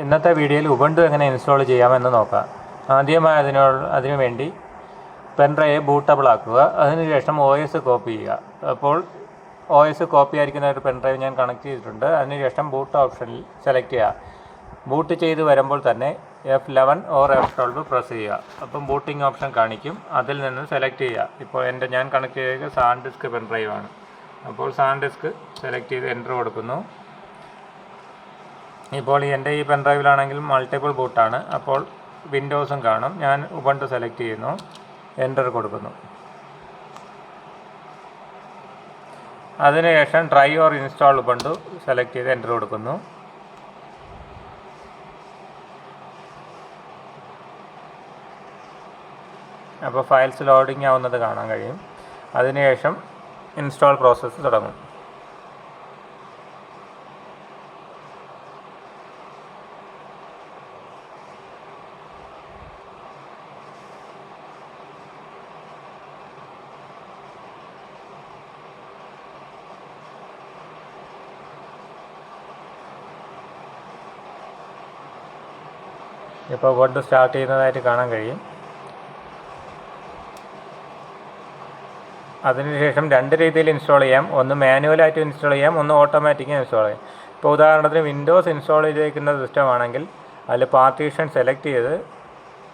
ഇന്നത്തെ വീഡിയോയിൽ ഉബണ്ടു എങ്ങനെ ഇൻസ്റ്റാൾ ചെയ്യാമെന്ന് നോക്കാം. ആദ്യമായി അതിനോ അതിനു വേണ്ടി പെൻഡ്രൈവ് ബൂട്ടബിൾ ആക്കുക. അതിനുശേഷം ഒ എസ് കോപ്പി ചെയ്യുക. അപ്പോൾ ഒ എസ് കോപ്പി ആയിരിക്കുന്ന ഒരു പെൻഡ്രൈവ് ഞാൻ കണക്ട് ചെയ്തിട്ടുണ്ട്. അതിനുശേഷം ബൂട്ട് ഓപ്ഷനിൽ സെലക്ട് ചെയ്യുക. ബൂട്ട് ചെയ്ത് വരുമ്പോൾ തന്നെ F eleven or F twelve press ചെയ്യുക. അപ്പം ബൂട്ടിംഗ് ഓപ്ഷൻ കാണിക്കും. അതിൽ നിന്ന് സെലക്ട് ചെയ്യുക. ഇപ്പോൾ എന്റെ ഞാൻ കണക്ട് ചെയ്ത സാൻ ഡിസ്ക് പെൻഡ്രൈവ് ആണ് അപ്പോൾ സാൻ ഡിസ്ക് സെലക്ട് ചെയ്ത് എന്റർ കൊടുക്കുന്നു. ഇപ്പോൾ എന്റെ ഈ പെൻഡ്രൈവിലാണെങ്കിൽ മൾട്ടിപ്പിൾ ബൂട്ടാണ് അപ്പോൾ വിൻഡോസും കാണും. ഞാൻ ഉബണ്ട് സെലക്ട് ചെയ്യുന്നു. എന്റർ കൊടുക്കുന്നു. അതിനുശേഷം try or install Ubuntu select ചെയ്ത് എന്റർ കൊടുക്കുന്നു. അപ്പോൾ ഫയൽസ് ലോഡിംഗ് ആവുന്നത് കാണാൻ കഴിയും. അതിനുശേഷം ഇൻസ്റ്റാൾ പ്രോസസ്സ് തുടങ്ങും. ഇപ്പോൾ ബോട്ട് സ്റ്റാർട്ട് ചെയ്യുന്നതായിട്ട് കാണാൻ കഴിയും. അതിനുശേഷം രണ്ട് രീതിയിൽ ഇൻസ്റ്റാൾ ചെയ്യാം. ഒന്ന് മാനുവലായിട്ട് ഇൻസ്റ്റാൾ ചെയ്യാം ഒന്ന് ഓട്ടോമാറ്റിക്കായി ഇൻസ്റ്റാൾ ചെയ്യാം. ഇപ്പോൾ ഉദാഹരണത്തിന് വിൻഡോസ് ഇൻസ്റ്റാൾ ചെയ്തിരിക്കുന്ന സിസ്റ്റം ആണെങ്കിൽ അതിൽ പാർട്ടീഷൻ സെലക്ട് ചെയ്ത്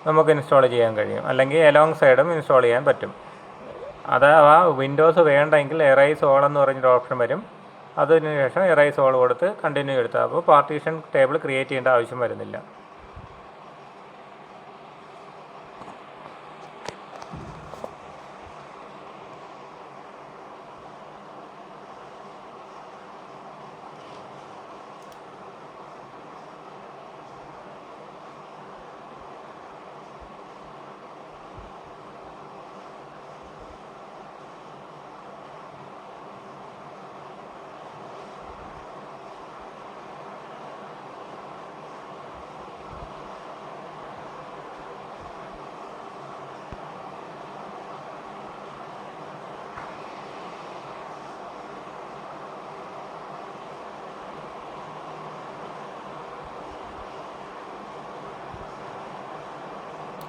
നമുക്ക് ഇൻസ്റ്റാൾ ചെയ്യാൻ കഴിയും. അല്ലെങ്കിൽ എലോങ് സൈഡും ഇൻസ്റ്റാൾ ചെയ്യാൻ പറ്റും. അഥവാ വിൻഡോസ് വേണ്ടെങ്കിൽ എറൈസ് ഓൾ എന്ന് പറഞ്ഞൊരു ഓപ്ഷൻ വരും. അതിനുശേഷം എറൈസ് ഓൾ കൊടുത്ത് കണ്ടിന്യൂ എടുത്താൽ അപ്പോൾ പാർട്ടീഷൻ ടേബിൾ ക്രിയേറ്റ് ചെയ്യേണ്ട ആവശ്യം വരുന്നില്ല.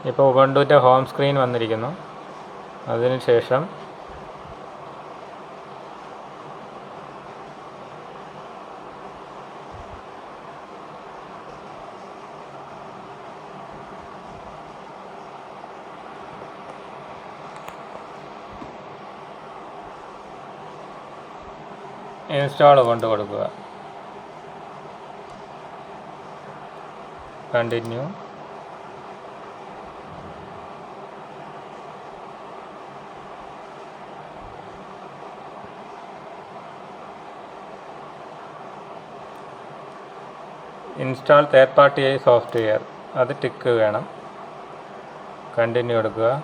ഇപ്പോൾ ഉബണ്ടുവിന്റെ ഹോം സ്ക്രീൻ വന്നിരിക്കുന്നു. അതിനുശേഷം ഇൻസ്റ്റാൾ കൊണ്ട് കൊടുക്കുക. Continue. Install third party I software അത് ടിക്ക് വേണം. കണ്ടിന്യൂ കൊടുക്കുക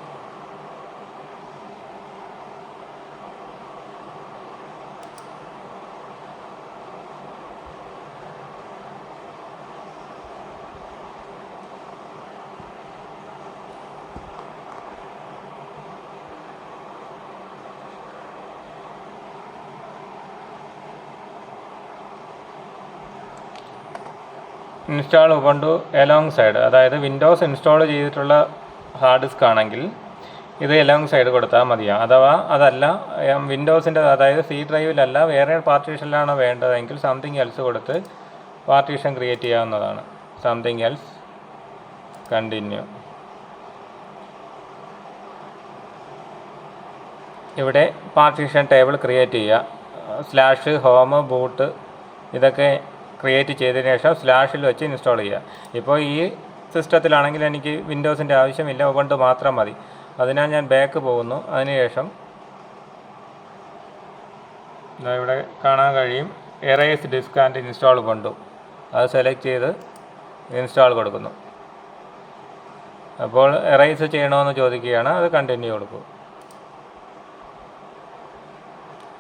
ഇൻസ്റ്റാൾ ഉബണ്ടു എലോങ് സൈഡ് അതായത് വിൻഡോസ് ഇൻസ്റ്റാൾ ചെയ്തിട്ടുള്ള ഹാർഡ് ഡിസ്ക് ആണെങ്കിൽ ഇത് എലോങ് സൈഡ് കൊടുത്താൽ മതിയാവും അഥവാ അതല്ല വിൻഡോസിന്റെ അതായത് സി ഡ്രൈവിലല്ല വേറെ പാർട്ടീഷനിലാണ് വേണ്ടതെങ്കിൽ സംതിങ് എൽസ് കൊടുത്ത് പാർട്ടീഷൻ ക്രിയേറ്റ് ചെയ്യാവുന്നതാണ്. സംതിങ് എൽസ് കണ്ടിന്യൂ ഇവിടെ പാർട്ടീഷൻ ടേബിൾ ക്രിയേറ്റ് ചെയ്യുക. സ്ലാഷ് ഹോം ബൂട്ട് ഇതൊക്കെ ക്രിയേറ്റ് ചെയ്തതിന് ശേഷം സ്ലാഷിൽ വെച്ച് ഇൻസ്റ്റാൾ ചെയ്യുക. ഇപ്പോൾ ഈ സിസ്റ്റത്തിലാണെങ്കിൽ എനിക്ക് വിൻഡോസിന്റെ ആവശ്യമില്ല ഉബണ്ട് മാത്രം മതി. അതിനാൽ ഞാൻ ബാക്ക് പോകുന്നു. അതിനുശേഷം ഇവിടെ കാണാൻ കഴിയും. എറേസ് ഡിസ്ക് ആൻഡ് ഇൻസ്റ്റാൾ കൊണ്ടു. അത് സെലക്ട് ചെയ്ത് ഇൻസ്റ്റാൾ കൊടുക്കുന്നു. അപ്പോൾ എറേസ് ചെയ്യണമെന്ന് ചോദിക്കുകയാണ്. അത് കണ്ടിന്യൂ കൊടുക്കും.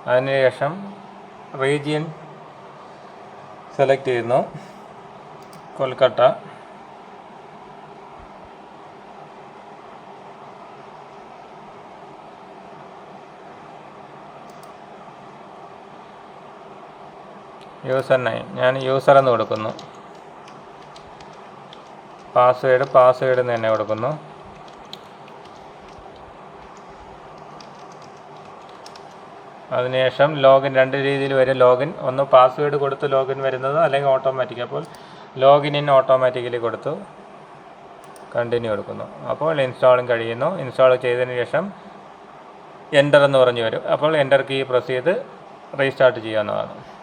അതിനുശേഷം റീജിയൻ സെലക്ട് ചെയ്യുന്നു. കൊൽക്കട്ട. യൂസർ നെയിം ഞാൻ യൂസർ എന്ന് കൊടുക്കുന്നു. പാസ്വേഡ് പാസ്വേഡ് എന്ന് തന്നെ കൊടുക്കുന്നു. അതിനുശേഷം ലോഗിൻ രണ്ട് രീതിയിൽ വരും. ലോഗിൻ ഒന്ന് പാസ്വേഡ് കൊടുത്ത് ലോഗിൻ വരുന്നത് അല്ലെങ്കിൽ ഓട്ടോമാറ്റിക് അപ്പോൾ ലോഗിൻ ഇൻ ഓട്ടോമാറ്റിക്കലി കൊടുത്തു. കണ്ടിന്യൂ കൊടുക്കുന്നു. അപ്പോൾ ഇൻസ്റ്റാളും കഴിയുന്നു. ഇൻസ്റ്റാൾ ചെയ്തതിന് ശേഷം എന്റർ എന്ന് പറഞ്ഞു വരും. അപ്പോൾ എന്റർ കീ പ്രസ് ചെയ്ത് റീസ്റ്റാർട്ട് ചെയ്യാവുന്നതാണ്